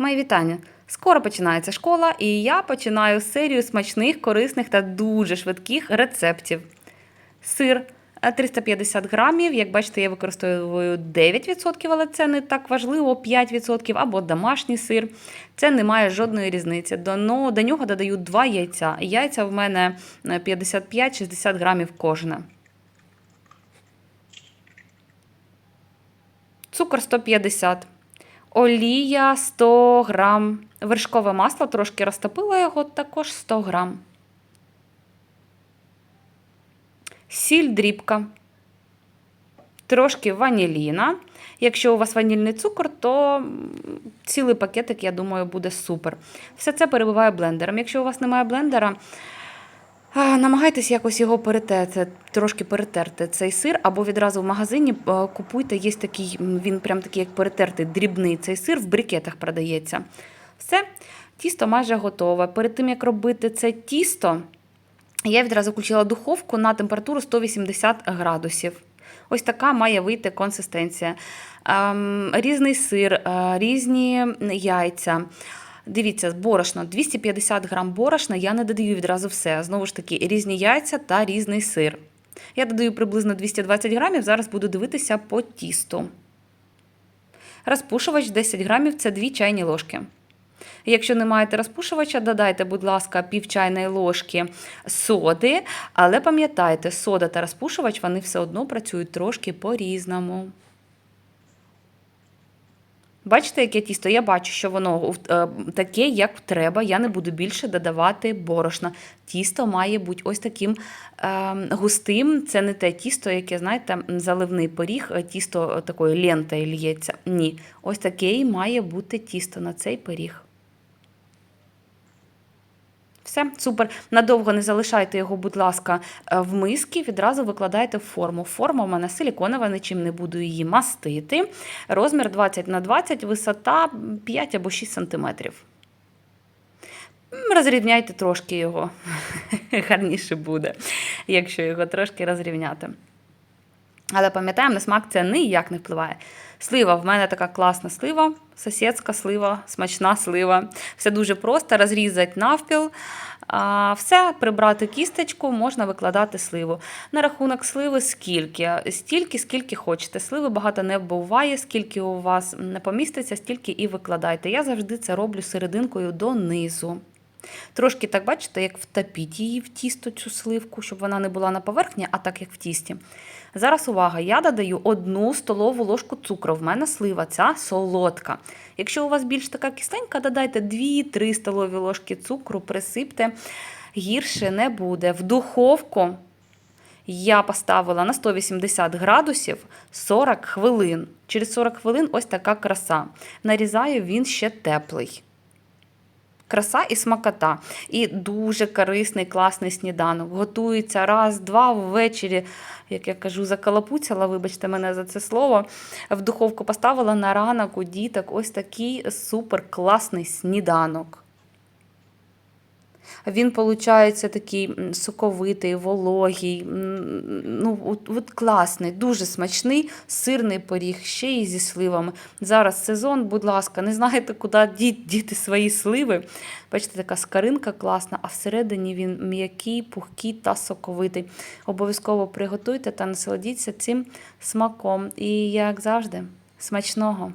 Мої вітання! Скоро починається школа, і я починаю серію смачних, корисних та дуже швидких рецептів. Сир е, 350 грамів. Як бачите, я використовую 9%, але це не так важливо, 5% або домашній сир. Це не має жодної різниці. До, но- до нього додаю 2 яйця. Яйця в мене е, 55-60 грамів кожне. Цукор 150. Олія 100 грам. Вершкове масло трошки розтопила його, також 100 грам. Сіль дрібка. Трошки ваніліна. Якщо у вас ванільний цукор, то цілий пакетик, я думаю, буде супер. Все це перебиваю блендером. Якщо у вас немає блендера, Намагайтесь якось його перетерти, трошки перетерти цей сир, або відразу в магазині е, купуйте. Є такий, він прям такий, як перетертий, дрібний цей сир в брикетах продається. Все, тісто майже готове. Перед тим як робити це тісто, я відразу включила духовку на температуру 180 градусів. Ось така має вийти консистенція. Ем, різний сир, е, різні яйця. Дивіться, борошно 250 грам борошна, я не додаю відразу все. Знову ж таки, різні яйця та різний сир. Я додаю приблизно 220 грамів, зараз буду дивитися по тісту. Розпушувач 10 грамів це 2 чайні ложки. Якщо не маєте розпушувача, додайте, будь ласка, пів чайної ложки соди, але пам'ятайте, сода та розпушувач вони все одно працюють трошки по-різному. Бачите, яке тісто? Я бачу, що воно е, таке, як треба. Я не буду більше додавати борошна. Тісто має бути ось таким е, густим. Це не те тісто, яке, знаєте, заливний поріг, е, тісто такою лентою лється. Ні. Ось таке має бути тісто на цей пиріг. Все, супер. Надовго не залишайте його, будь ласка, е, в миски, відразу викладайте в форму. Форма в мене силіконова, нічим не буду її мастити. Розмір 20 на 20, висота 5 або 6 сантиметрів. Розрівняйте трошки його. Гарніше буде, якщо його трошки розрівняти. Але пам'ятаємо, на смак це ніяк не впливає. Слива, в мене така класна слива, сусідська слива, смачна слива. Все дуже просто, розрізати навпіл. А, все, прибрати кісточку, можна викладати сливу. На рахунок сливи скільки? Стільки, скільки хочете. Сливи багато не буває, скільки у вас не поміститься, стільки і викладайте. Я завжди це роблю серединкою донизу. Трошки так, бачите, як втопіть її в тісто, цю сливку, щоб вона не була на поверхні, а так як в тісті. Зараз увага, я додаю одну столову ложку цукру. В мене слива, ця солодка. Якщо у вас більш така кисленька, додайте 2-3 столові ложки цукру, присипте, гірше не буде. В духовку я поставила на 180 градусів 40 хвилин. Через 40 хвилин ось така краса. Нарізаю він ще теплий. Краса і смакота. І дуже корисний, класний сніданок. Готується раз-два ввечері, як я кажу, закалапуцяла, вибачте мене за це слово. В духовку поставила на ранок у діток ось такий супер класний сніданок. Він, виходить, такий соковитий, вологий, ну, от, от класний, дуже смачний сирний пиріг, ще й зі сливами. Зараз сезон, будь ласка, не знаєте, куди ді- діти свої сливи. Бачите, така скаринка класна, а всередині він м'який, пухкий та соковитий. Обов'язково приготуйте та насолодіться цим смаком. І, як завжди, смачного!